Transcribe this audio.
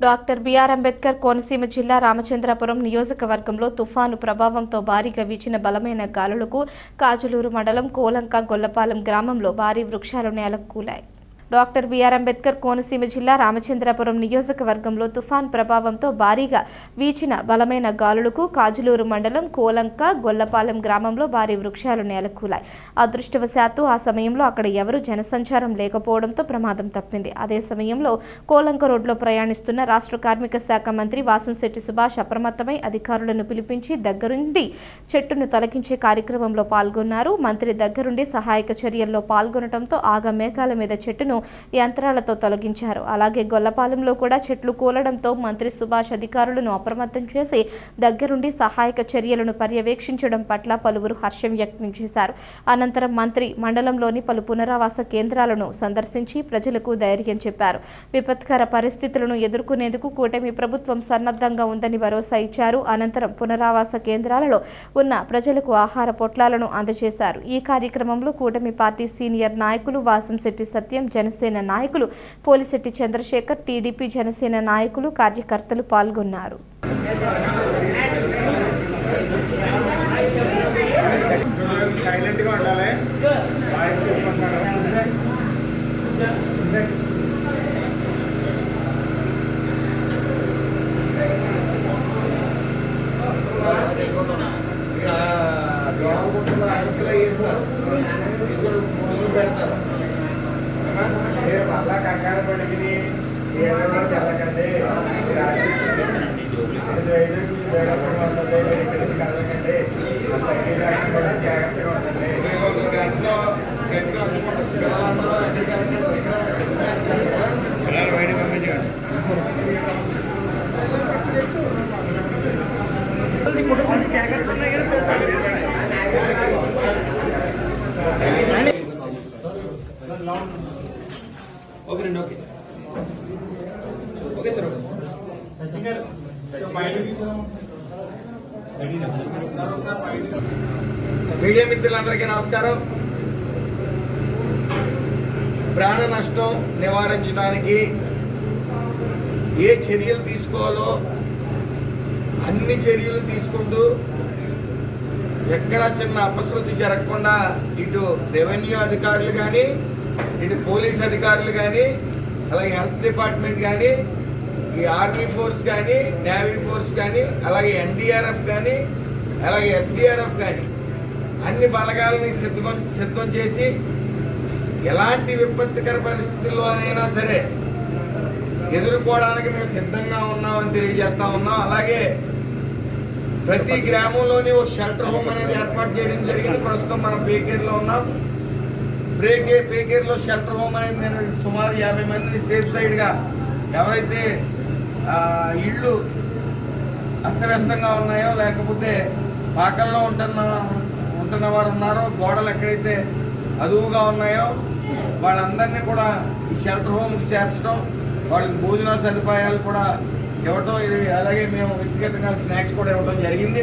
Doctor BR Ambedkar Konaseema జిల్లా రామచంద్రపురం నియోజకవర్గంలో తుఫాను ప్రభావంతో భారీగా వీచిన బలమైన గాలులకు కాజులూరు మండలం కోలంక గొల్లపాలెం గ్రామంలో భారీ వృక్షాలు నేలకు కూలాయి డాక్టర్ బిఆర్ అంబేద్కర్ కోనసీమ జిల్లా రామచంద్రపురం నియోజకవర్గంలో తుఫాన్ ప్రభావంతో భారీగా వీచిన బలమైన గాలులకు కాజులూరు మండలం కోలంక గొల్లపాలెం గ్రామంలో భారీ వృక్షాలు నేలకూలాయి. అదృష్టవశాత్తు ఆ సమయంలో అక్కడ ఎవరూ జనసంచారం లేకపోవడంతో ప్రమాదం తప్పింది. అదే సమయంలో కోలంక రోడ్లో ప్రయాణిస్తున్న రాష్ట్ర కార్మిక శాఖ మంత్రి వాసంశెట్టి సుభాష్ అప్రమత్తమై అధికారులను పిలిపించి దగ్గరుండి చెట్టును తొలగించే కార్యక్రమంలో పాల్గొన్నారు. మంత్రి దగ్గరుండి సహాయక చర్యల్లో పాల్గొనడంతో ఆగ మేఘాల మీద చెట్టును యంత్రాలతో తొలగించారు. అలాగే గొల్లపాలెంలో కూడా చెట్లు కూలడంతో మంత్రి సుభాష్ అధికారులను అప్రమత్తం చేసి దగ్గరుండి సహాయక చర్యలను పర్యవేక్షించడం పట్ల పలువురు హర్షం వ్యక్తం చేశారు. అనంతరం మంత్రి మండలంలోని పలు పునరావాస కేంద్రాలను సందర్శించి ప్రజలకు ధైర్యం చెప్పారు. విపత్కర పరిస్థితులను ఎదుర్కొనేందుకు కూటమి ప్రభుత్వం సన్నద్ధంగా ఉందని భరోసా ఇచ్చారు. అనంతరం పునరావాస కేంద్రాలలో ఉన్న ప్రజలకు ఆహార పొట్లాలను అందజేశారు. ఈ కార్యక్రమంలో కూటమి పార్టీ సీనియర్ నాయకులు వాసంశెట్టి సత్యం జనసేన నాయకులు పోలిశెట్టి చంద్రశేఖర్ టీడీపీ జనసేన నాయకులు కార్యకర్తలు పాల్గొన్నారు సైలెంట్గా ఉండాలి వాయిస్ తీసుకుంటారు మీరు పడికి ఏదో ఐదు ఓకేనండి ఓకే. ఓకే సార్ మీడియా మిత్రులందరికీ నమస్కారం. ప్రాణ నష్టం నివారించడానికి ఏ చర్యలు తీసుకోవాలో అన్ని చర్యలు తీసుకుంటూ ఎక్కడ చిన్న అపశృతి జరగకుండా ఇటు రెవెన్యూ అధికారులు కానీ ఇటు పోలీస్ అధికారులు కానీ అలాగే హెల్త్ డిపార్ట్మెంట్ కానీ ఈ ఆర్మీ ఫోర్స్ కానీ నేవీ ఫోర్స్ కానీ అలాగే ఎన్డీఆర్ఎఫ్ కానీ అలాగే ఎస్డీఆర్ఎఫ్ కానీ అన్ని బలగాలని సిద్ధం సిద్ధం చేసి ఎలాంటి విపత్తికర పరిస్థితుల్లోనైనా సరే ఎదుర్కోవడానికి మేము సిద్ధంగా ఉన్నామని తెలియజేస్తా ఉన్నాం. అలాగే ప్రతి గ్రామంలోని ఒక షెల్టర్ హోమ్ అనేది ఏర్పాటు చేయడం జరిగింది. ప్రస్తుతం మనం పేకేర్లో ఉన్నాం. బ్రేకే పేకేర్లో షెల్టర్ హోమ్ అనేది నేను సుమారు యాభై మందిని సేఫ్ సైడ్గా ఎవరైతే ఇళ్ళు అస్తవ్యస్తంగా ఉన్నాయో లేకపోతే పాకల్లో ఉంటున్న ఉంటున్న వారు ఉన్నారో గోడలు ఎక్కడైతే అదువుగా ఉన్నాయో వాళ్ళందరినీ కూడా ఈ షెల్టర్ హోమ్కి చేర్చడం వాళ్ళకి భోజన సదుపాయాలు కూడా ఇవ్వటం ఇది అలాగే మేము వ్యక్తిగతంగా స్నాక్స్ కూడా ఇవ్వడం జరిగింది.